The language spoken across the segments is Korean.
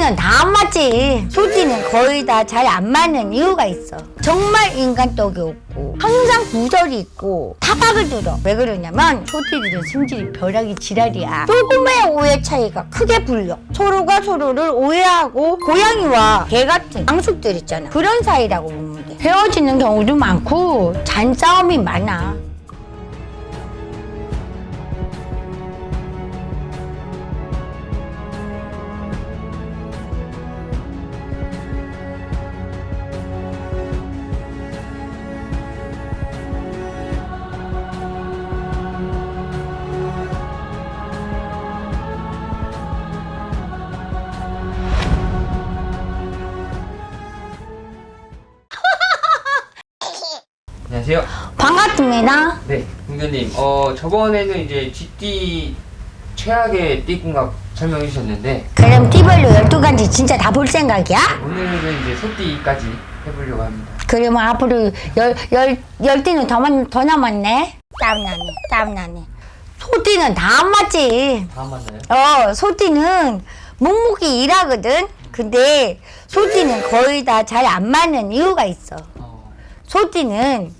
소띠는 다 안 맞지. 소띠는 거의 다 잘 안 맞는 이유가 있어. 정말 인간떡이 없고 항상 구절이 있고 타박을 들어. 왜 그러냐면 소띠들은 성질이 벼락이 지랄이야. 조금의 오해 차이가 크게 불려. 서로가 서로를 오해하고 고양이와 개 같은 양숙들 있잖아. 그런 사이라고 보면 돼. 헤어지는 경우도 많고 잔싸움이 많아. 안녕하세요. 반갑습니다. 네, 공교님. 어 저번에는 이제 GT 최악의 띠궁합 설명해 주셨는데 그럼 띠별로 12가지 진짜 다 볼 생각이야? 오늘은 이제 소띠까지 해보려고 합니다. 그러면 앞으로 열, 열, 열 띠는 더, 만- 더 남았네? 땀나네, 땀나네. 소띠는 다 안 맞지. 다 맞나요? 어, 소띠는 묵묵히 일하거든? 근데 소띠는 거의 다 잘 안 맞는 이유가 있어. 어, 소띠는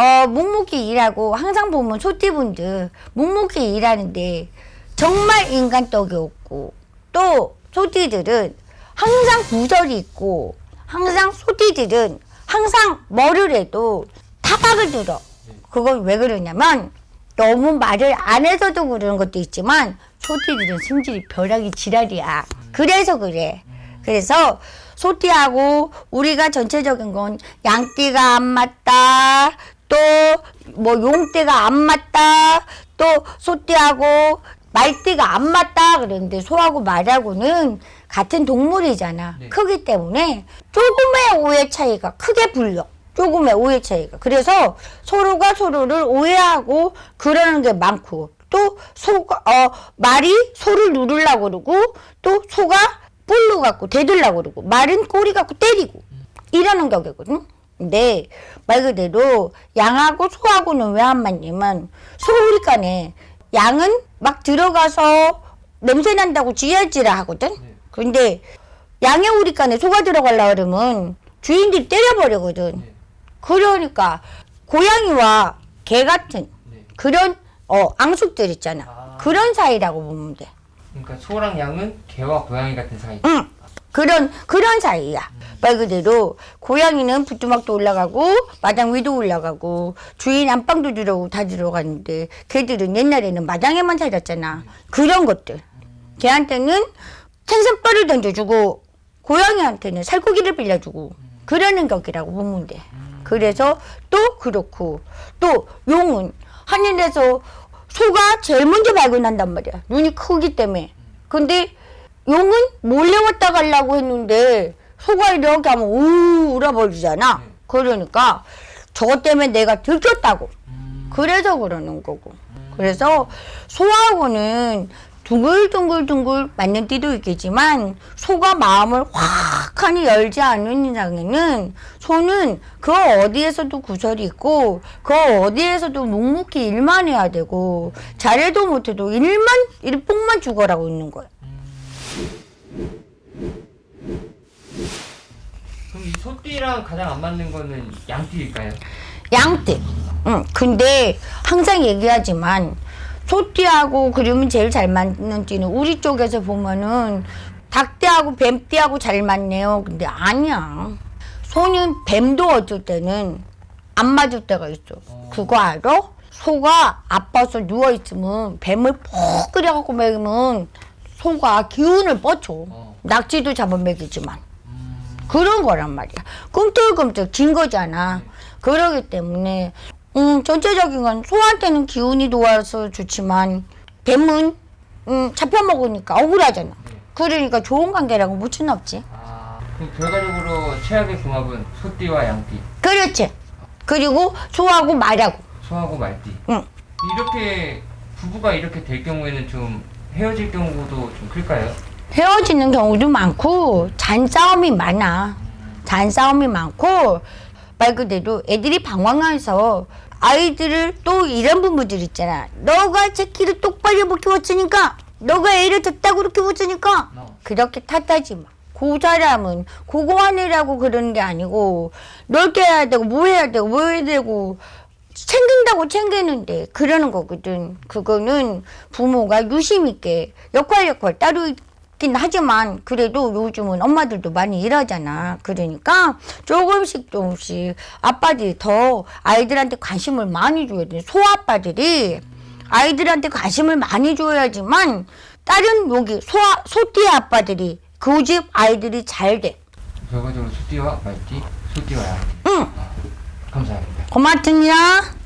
어, 묵묵히 일하고 항상 보면 소띠분들 묵묵히 일하는데 정말 인간떡이 없고 또 소띠들은 항상 구절이 있고 항상 소띠들은 항상 뭐를 해도 타박을 들어. 그건 왜 그러냐면 너무 말을 안 해서도 그러는 것도 있지만 소띠들은 성질이 벼락이 지랄이야. 그래서 그래. 그래서 소띠하고 우리가 전체적인 건 양띠가 안 맞다. 또 뭐 용띠가 안 맞다. 또 소띠하고 말띠가 안 맞다 그러는데 소하고 말하고는 같은 동물이잖아. 네. 크기 때문에 조금의 오해 차이가 크게 불려. 조금의 오해 차이가. 그래서 서로가 서로를 오해하고 그러는 게 많고 또 소가 어 말이 소를 누르려고 그러고 또 소가 뿔로 갖고 대들려고 그러고 말은 꼬리 갖고 때리고 이러는 격이거든. 근데 말 그대로 양하고 소하고는 왜 안 맞냐면 소우리 간에 양은 막 들어가서 냄새 난다고 지혈질을 하거든. 근데 양의 우리 간에 소가 들어가려 그러면 주인들이 때려버리거든. 네. 그러니까 고양이와 개 같은 네. 그런 어 앙숙들 있잖아. 아. 그런 사이라고 보면 돼. 그러니까 소랑 양은 개와 고양이 같은 사이. 응. 그런 그런 사이야. 말 그대로 고양이는 부뚜막도 올라가고 마당 위도 올라가고 주인 안방도 들어오고 다 들어가는데 걔들은 옛날에는 마당에만 살았잖아. 그런 것들. 걔한테는 생선뼈를 던져주고 고양이한테는 살코기를 빌려주고 그러는 격이라고 보면 돼. 그래서 또 그렇고 또 용은 하늘에서 소가 제일 먼저 발견한단 말이야. 눈이 크기 때문에. 근데 용은 몰래 왔다 가려고 했는데 소가 이렇게 하면 우 울어버리잖아. 그러니까 저것 때문에 내가 들켰다고. 음, 그래서 그러는 거고. 그래서 소하고는 둥글둥글둥글 맞는 띠도 있겠지만 소가 마음을 확하니 열지 않는 이상에는 소는 그 어디에서도 구설이 있고 그 어디에서도 묵묵히 일만 해야 되고 잘해도 못해도 일만 일복만 죽어라고 있는 거야. 그럼 이 소띠랑 가장 안 맞는 거는 양띠일까요? 양띠. 응. 근데 항상 얘기하지만 소띠하고 그러면 제일 잘 맞는 띠는 우리 쪽에서 보면은 닭띠하고 뱀띠하고 잘 맞네요. 근데 아니야. 소는 뱀도 어쩔 때는 안 맞을 때가 있어. 그거 알아? 소가 아파서 누워 있으면 뱀을 푹 끓여갖고 먹으면 소가 기운을 뻗쳐. 어. 낙지도 잡아 먹이지만. 그런 거란 말이야. 꿈틀꿈틀 긴 거잖아. 그러기 때문에 음, 전체적인 건 소한테는 기운이 좋아서 좋지만 뱀은 음, 잡혀 먹으니까 억울하잖아. 그러니까 좋은 관계라고 못 수는 없지. 아, 그럼 결과적으로 최악의 궁합은 소띠와 양띠, 그렇지. 그리고 소하고 말하고. 소하고 말띠. 응. 이렇게 부부가 이렇게 될 경우에는 좀 헤어질 경우도 좀 클까요? 헤어지는 경우도 많고 잔싸움이 많아. 잔싸움이 많고 말 그대로 애들이 방황해서 아이들을 또 이런 부모들 있잖아. 너가 새끼를 똑바로 못 키웠으니까 너가 애를 듣다고 그렇게 키웠으니까 어. 그렇게 탓하지 마. 그 사람은 그거 하느라고 그러는 게 아니고 넓게 해야 되고 뭐 해야 되고 뭐 해야 되고 챙긴다고 챙기는데 그러는 거거든. 그거는 부모가 유심 있게 역할 역할 따로 있긴 하지만 그래도 요즘은 엄마들도 많이 일하잖아. 그러니까 조금씩 조금씩 아빠들이 더 아이들한테 관심을 많이 줘야 돼. 소아빠들이 아이들한테 관심을 많이 줘야지만 다른 여기 소아 소띠 아빠들이 그 집 아이들이 잘 돼. 결과적으로 소띠와 말띠, 소띠와 양. 응. 감사합니다. 고맙습니다.